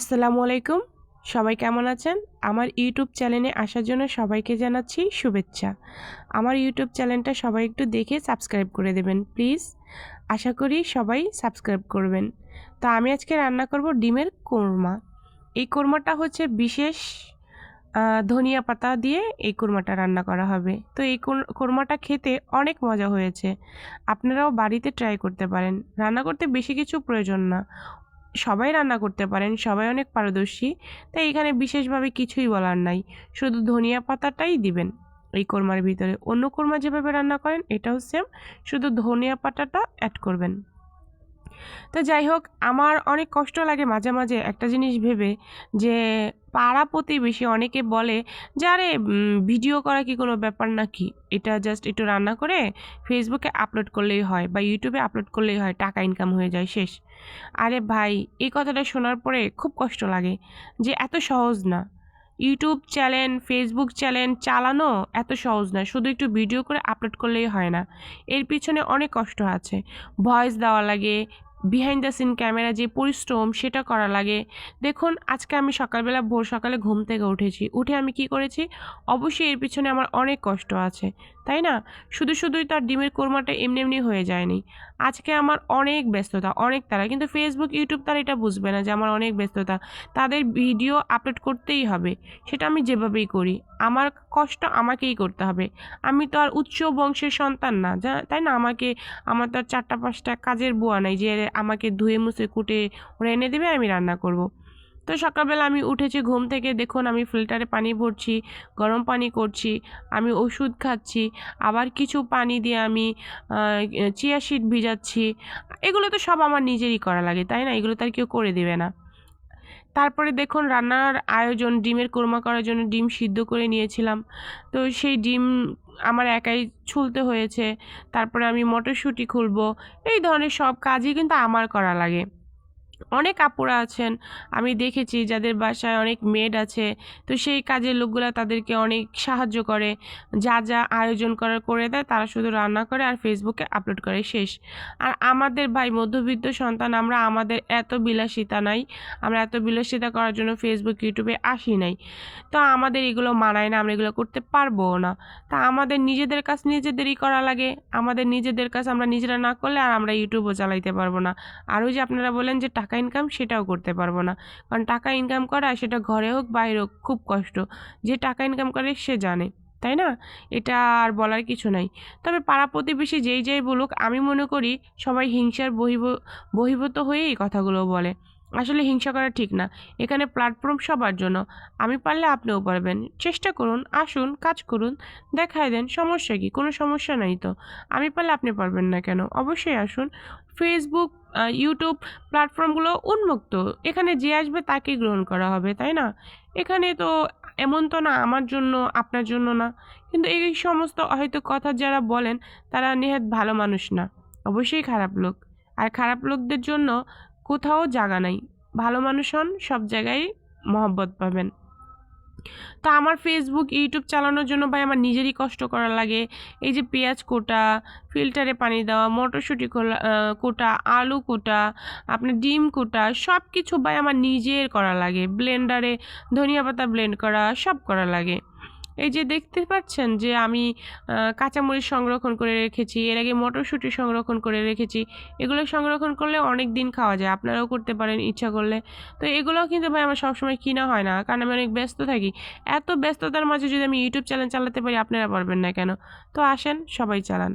আসসালামু আলাইকুম। সবাই কেমন আছেন? আমার ইউটিউব চ্যানেলে আসার জন্য সবাইকে জানাচ্ছি শুভেচ্ছা। আমার ইউটিউব চ্যানেলটা সবাই একটু দেখে সাবস্ক্রাইব করে দেবেন, প্লিজ। আশা করি সবাই সাবস্ক্রাইব করবেন। তো আমি আজকে রান্না করব ডিমের কোরমা। এই কোরমাটা হচ্ছে বিশেষ ধনিয়া পাতা দিয়ে এই কোরমাটা রান্না করা হবে। তো এই কোর- কোরমাটা খেতে অনেক মজা হয়েছে। আপনারাও বাড়িতে ট্রাই করতে পারেন। রান্না করতে বেশি কিছু প্রয়োজন না। সবাই রান্না করতে পারেন, সবাই অনেক পারদর্শী, তাই এখানে বিশেষভাবে কিছুই বলার নাই। শুধু ধনিয়া পাতাটাই দিবেন। এই কোরমার ভিতরে অন্য কোরমা যেভাবে রান্না করেন, এটাও সেম শুধু ধনিয়া পাতাটা অ্যাড করবেন। তো যাই হোক, আমার অনেক কষ্ট লাগে মাঝে মাঝে একটা জিনিস ভেবে যে পাড়া প্রতিবেশী অনেকে বলে যে, আরে ভিডিও করা কি কোনো ব্যাপার নাকি? এটা জাস্ট একটু রান্না করে ফেসবুকে আপলোড করলেই হয় বা ইউটিউবে আপলোড করলেই হয়, টাকা ইনকাম হয়ে যায়, শেষ। আরে ভাই, এই কথাটা শোনার পরে খুব কষ্ট লাগে যে এত সহজ না। ইউটিউব চ্যানেল ফেসবুক চ্যানেল চালানো এত সহজ না, শুধু একটু ভিডিও করে আপলোড করলেই হয় না। এর পিছনে অনেক কষ্ট আছে। ভয়েস দেওয়া লাগে বিহাইন্ড দ্য সিন ক্যামেরা যে পরিশ্রম সেটা করা লাগে। দেখুন, আজকে আমি সকালবেলা ভোর সকালে ঘুম থেকে উঠেছি। উঠে আমি কি করেছি? অবশ্যই এর পিছনে আমার অনেক কষ্ট আছে, তাই না? শুধু শুধুই তার ডিমের কোরমাটা এমনি এমনি হয়ে যায়নি। আজকে আমার অনেক ব্যস্ততা, অনেক তারা। কিন্তু ফেসবুক ইউটিউব তারা এটা বুঝবে না যে আমার অনেক ব্যস্ততা। তাদের ভিডিও আপলোড করতেই হবে, সেটা আমি যেভাবেই করি। আমার কষ্ট আমাকেই করতে হবে। আমি তো আর উচ্চ বংশের সন্তান না, যা, তাই না? আমাকে, আমার তো আর চারটা পাঁচটা কাজের বুয়া নাই যে আমাকে ধুয়ে মুছে কুটে ওরা এনে দেবে, আমি রান্না করব। তো সকালবেলা আমি উঠেছি, ঘুম থেকে দেখুন আমি ফিল্টারে পানি ভরছি, গরম পানি করছি, আমি ওষুধ খাচ্ছি, আবার কিছু পানি দিয়ে আমি চিয়া শিট ভিজাচ্ছি। এগুলো তো সব আমার নিজেরই করা লাগে, তাই না? এগুলো তার কেউ করে দেবে না। তারপরে দেখুন রান্নার আয়োজন, ডিমের কোরমা করার জন্য ডিম সিদ্ধ করে নিয়েছিলাম। তো সেই ডিম আমার একাই ছুলতে হয়েছে। তারপরে আমি মটরশুঁটি খুলবো। এই ধরনের সব কাজই কিন্তু আমার করা লাগে। অনেক আপুরা আছেন। আমি দেখেছি যাদের বাসায় অনেক মেড আছে। তো সেই কাজের লোকগুলা তাদেরকে অনেক সাহায্য করে। যা যা আয়োজন করার করে দেয়, তারা শুধু রান্না করে আর ফেসবুকে আপলোড করে, শেষ। আর আমাদের ভাই মধ্যবিত্ত সন্তান, আমরা আমাদের এত বিলাসিতা নাই। আমরা এত বিলাসিতা করার জন্য ফেসবুক ইউটিউবে আসি নাই। তো আমাদের এগুলো মানায় না, আমরা এগুলো করতে পারব না। তা আমাদের নিজেদের কাজ নিজেদেরই করা লাগে। আমাদের নিজেদের কাজ আমরা নিজেরা না করলে আর আমরা ইউটিউবও চালাইতে পারব না। আর ওই যে আপনারা বলেন যে টাকা ইনকাম সেটাও করতে পারব না। কারণ টাকা ইনকাম করা সেটা ঘরে হোক, বাইরে হোক, খুব কষ্ট। যে টাকা ইনকাম করে সে জানে, তাই না? এটা আর বলার কিছু নাই। তবে পাড়া প্রতিবেশী যেই যেই বলুক, আমি মনে করি সবাই হিংসার বহিব বহিভূত হয়ে এই কথাগুলো বলে। আসলে হিংসা করা ঠিক না। এখানে প্ল্যাটফর্ম সবার জন্য। আমি পারলে আপনিও পারবেন। চেষ্টা করুন, আসুন, কাজ করুন, দেখায় দেন, সমস্যা কি? কোনো সমস্যা নাই তো। আমি পারলে আপনি পারবেন না কেন? অবশ্যই আসুন। ফেসবুক ইউটিউব প্ল্যাটফর্মগুলো উন্মুক্ত। এখানে যে আসবে তাকেই গ্রহণ করা হবে, তাই না? এখানে তো এমন তো না আমার জন্য, আপনার জন্য না। কিন্তু এই সমস্ত হয়তো কথা যারা বলেন, তারা নেহাত ভালো মানুষ না। অবশ্যই খারাপ লোক। আর খারাপ লোকদের জন্য কোথাও জায়গা নাই। ভালো মানুষ হন, সব জায়গায় মহব্বত পাবেন। তো আমার ফেসবুক ইউটিউব চালানোর জন্য ভাই আমার নিজেরই কষ্ট করা লাগে। এই যে পেঁয়াজ কোটা, ফিল্টারে পানি দেওয়া, মটরশুঁটি কোটা, আলু কোটা, আপনার ডিম কোটা সব কিছু ভাই আমার নিজের করা লাগে। ব্লেন্ডারে ধনিয়া পাতা ব্লেন্ড করা, সব করা লাগে। এই যে দেখতে পাচ্ছেন যে আমি কাঁচামরিচ সংরক্ষণ করে রেখেছি, এর আগে মটরশুঁটি সংরক্ষণ করে রেখেছি, এগুলো সংরক্ষণ করলে অনেক দিন খাওয়া যায়, আপনারাও করতে পারেন ইচ্ছা করলে। তো এগুলোও কিন্তু ভাই আমার সবসময় কিনা হয় না, কারণ আমি অনেক ব্যস্ত থাকি। এত ব্যস্ততার মাঝে যদি আমি ইউটিউব চ্যানেল চালাতে পারি, আপনারা পারবেন না কেন? তো আসেন, সবাই চালান।